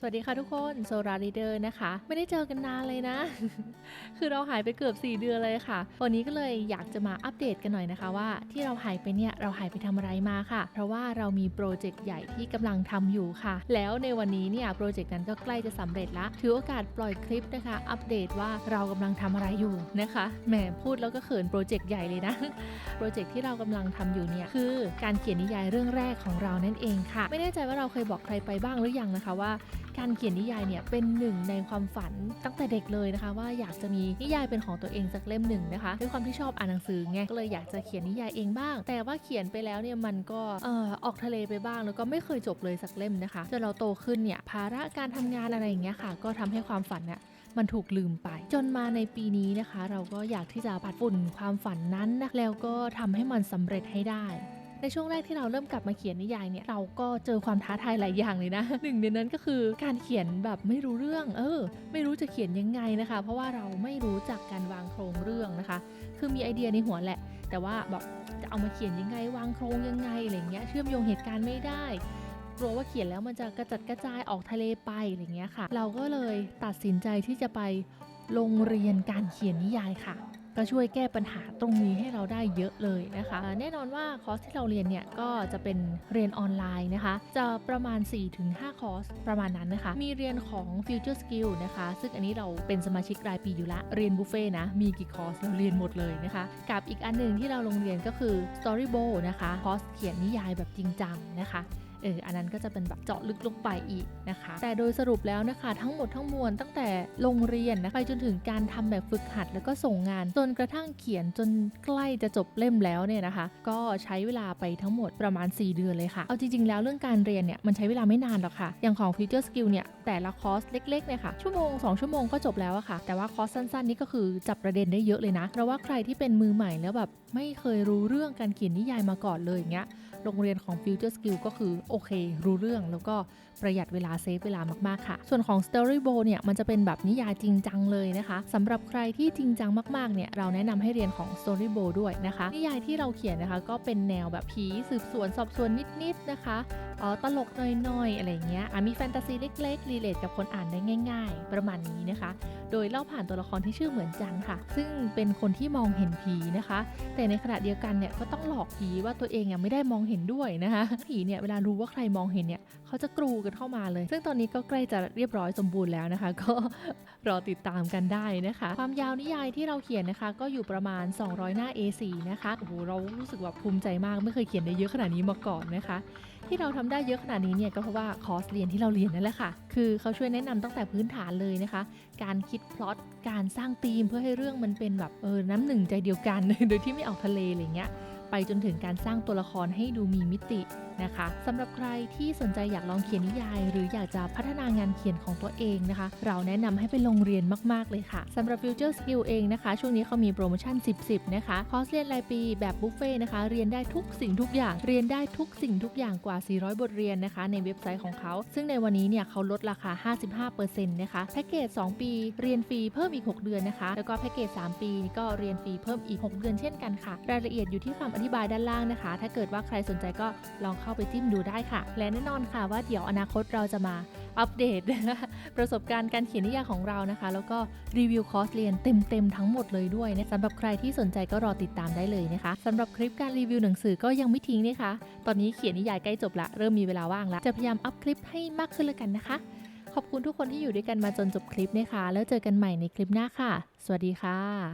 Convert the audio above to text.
สวัสดีค่ะทุกคนโซรารีเดอร์นะคะ ไม่ได้เจอกันนานเลยนะ คือเราหายไปเกือบ 4 เดือนเลยค่ะ วันนี้ก็เลยอยากจะมาอัปเดตกันหน่อยนะคะว่าที่เราหายไปเนี่ยเราหายไปทำอะไรมาค่ะ เพราะว่าเรามีโปรเจกต์ใหญ่ที่กำลังทำอยู่ค่ะ แล้วในวันนี้เนี่ยโปรเจกต์นั้นก็ใกล้จะสำเร็จละถือโอกาสปล่อยคลิปนะคะ อัปเดตว่าเรากำลังทำอะไรอยู่นะคะแหมพูดแล้วก็เขินโปรเจกต์ใหญ่เลยนะโปรเจกต์ที่เรากำลังทำอยู่เนี่ยคือการเขียนนิยายเรื่องแรกของเรานั่นเองค่ะ ไม่แน่ใจว่าเราเคยบอกใครไปบ้างหรือยังนะคะว่า การเขียนนิยายเนี่ยเป็นหนึ่งในความฝันตั้งแต่เด็กเลยนะคะ ว่าอยากจะมีนิยายเป็นของตัวเองสักเล่มหนึ่งนะคะด้วยความที่ชอบอ่านหนังสือไงก็เลยอยากจะเขียนนิยายเองบ้าง แต่ว่าเขียนไปแล้วเนี่ยมันก็เออออกทะเลไปบ้าง แล้วก็ไม่เคยจบเลยสักเล่มนะคะจนเราโตขึ้นเนี่ยภาระการทำงานอะไรอย่างเงี้ยค่ะ ก็ทำให้ความฝันเนี่ยมันถูกลืมไป จนมาในปีนี้นะคะ เราก็อยากที่จะปัดฝุ่นความฝันนั้นนะแล้วก็ทำให้มันสำเร็จให้ได้ ในช่วงแรกที่เราเริ่มกลับมาเขียนนิยายเนี่ยเราก็เจอความท้าทายหลายอย่างเลยนะหนึ่งในนั้นก็คือการเขียนแบบไม่รู้เรื่อง เออ ไม่รู้จะเขียนยังไงนะคะ เพราะว่าเราไม่รู้จักการวางโครงเรื่องนะคะ คือมีไอเดียในหัวแหละ แต่ว่าแบบจะเอามาเขียนยังไง วางโครงยังไงอะไรเงี้ยเชื่อมโยงเหตุการณ์ไม่ได้กลัวว่าเขียนแล้วมันจะกระจัดกระจายออกทะเลไปอะไรเงี้ยค่ะ เราก็เลยตัดสินใจที่จะไปโรงเรียนการเขียนนิยายค่ะ ก็ช่วยแก้ปัญหาตรงนี้ให้เราได้เยอะเลยนะคะ แน่นอนว่าคอร์สที่เราเรียนเนี่ยก็จะเป็นเรียนออนไลน์นะคะ จะประมาณ 4-5 คอร์สประมาณนั้นนะคะ มีเรียนของ Future Skill นะคะ ซึ่งอันนี้เราเป็นสมาชิกรายปีอยู่ละ เรียนบุฟเฟ่นะ มีกี่คอร์สเราเรียนหมดเลยนะคะ กับอีกอันหนึ่งที่เราลงเรียนก็คือ Storyboard นะคะ คอร์สเขียนนิยายแบบจริงจังนะคะเอออันนั้นก็จะเป็นแบบเจาะลึกลงไปอีกนะคะ แต่โดยสรุปแล้วนะคะ ทั้งหมดทั้งมวลตั้งแต่โรงเรียนนะไปจนถึงการทำแบบฝึกหัดแล้วก็ส่งงาน จนกระทั่งเขียนจนใกล้จะจบเล่มแล้วเนี่ยนะคะ ก็ใช้เวลาไปทั้งหมดประมาณ 4 เดือนเลยค่ะ เอาจริงๆแล้วเรื่องการเรียนเนี่ยมันใช้เวลาไม่นานหรอกค่ะ อย่างของ Future Skill เนี่ยแต่ละคอร์สเล็กๆเนี่ยค่ะชั่วโมง 2 ชั่วโมงก็จบแล้วอะค่ะ แต่ว่าคอร์สสั้นๆ นี่ก็คือจับประเด็นได้เยอะเลยนะเพราะว่าใครที่เป็นมือใหม่แล้วแบบไม่เคยรู้เรื่องการเขียนนิยายมาก่อนเลยอย่างเงี้ย โรงเรียนของ Future Skill ก็คือโอเค รู้เรื่องแล้วก็ประหยัดเวลาเซฟเวลามากๆค่ะ ส่วนของ Storyboard เนี่ยมันจะเป็นแบบนิยายจริงจังเลยนะคะสำหรับใครที่จริงจังมากๆเนี่ยเราแนะนำให้เรียนของ Storyboard ด้วยนะคะ นิยายที่เราเขียนนะคะก็เป็นแนวแบบผีสืบสวนสอบสวนนิดๆนะคะเอ๋อตลกน่อยๆอะไรเงี้ยมีแฟนตาซีเล็กๆรีเลทกับคนอ่านได้ง่าย ๆ ประมาณนี้นะคะ โดยเล่าผ่านตัวละครที่ชื่อเหมือนจังค่ะ ซึ่งเป็นคนที่มองเห็นผีนะคะ แต่ในขณะเดียวกันเนี่ยก็ต้องหลอกผีว่าตัวเองอะไม่ได้มองเห็นด้วยนะคะผีเนี่ยเวลารู้ว่าใครมองเห็นเนี่ยเขาจะกรูกันเข้ามาเลย ซึ่งตอนนี้ก็ใกล้จะเรียบร้อยสมบูรณ์แล้วนะคะ ก็รอติดตามกันได้นะคะ ความยาวนิยายที่เราเขียนนะคะ ก็อยู่ประมาณ 200 หน้า A4 นะคะโอ้โหเรารู้สึกว่าภูมิใจมากไม่เคยเขียนได้เยอะขนาดนี้มาก่อนนะคะ ที่เราทำได้เยอะขนาดนี้เนี่ยก็เพราะว่าคอร์สเรียนที่เราเรียนนั่นแหละค่ะ คือเขาช่วยแนะนำตั้งแต่พื้นฐานเลยนะคะ การคิดพล็อตการสร้างธีมเพื่อให้เรื่องมันเป็นแบบเออน้ำหนึ่งใจเดียวกัน โดยที่ไม่ออกทะเลอะไรเงี้ย ไปจนถึงการสร้างตัวละครให้ดูมีมิติ นะคะสำหรับใครที่สนใจอยากลองเขียนนิยาย หรืออยากจะพัฒนางานเขียนของตัวเองนะคะ เราแนะนำให้ไปลงเรียนมาก ๆ เลยค่ะสำหรับ Future Skill เองนะคะ ช่วงนี้เขามีโปรโมชั่น 10-10 นะคะ คอร์สเรียนรายปีแบบบุฟเฟ่ต์นะคะ เรียนได้ทุกสิ่งทุกอย่าง เรียนได้ทุกสิ่งทุกอย่างกว่า 400 บทเรียนนะคะ ในเว็บไซต์ของเขา ซึ่งในวันนี้เนี่ยเขาลดราคา 55%นะคะแพ็กเกจ 2 ปี เรียนฟรีเพิ่มอีก 6 เดือนนะคะ แล้วก็แพ็กเกจ 3 ปีก็เรียนฟรีเพิ่มอีก 6 เดือนเช่นกันค่ะ รายละเอียดอยู่ที่คำอธิบายด้านล่างนะคะ ถ้าเกิดว่าใครสนใจก็ลองเข้าไปจิ้มดูได้ค่ะ และแน่นอนค่ะว่าเดี๋ยวอนาคตเราจะมาอัปเดต ประสบการณ์การเขียนนิยายของเรานะคะ แล้วก็รีวิวคอร์สเรียนเต็มๆทั้งหมดเลยด้วยนะสำหรับใครที่สนใจก็รอติดตามได้เลยนะคะสำหรับคลิปการรีวิวหนังสือก็ยังไม่ทิ้งนะคะ ตอนนี้เขียนนิยายใกล้จบละเริ่มมีเวลาว่างละจะพยายามอัพคลิปให้มากขึ้นเลยกันนะคะ ขอบคุณทุกคนที่อยู่ด้วยกันมาจนจบคลิปนะคะ แล้วเจอกันใหม่ในคลิปหน้าค่ะ สวัสดีค่ะ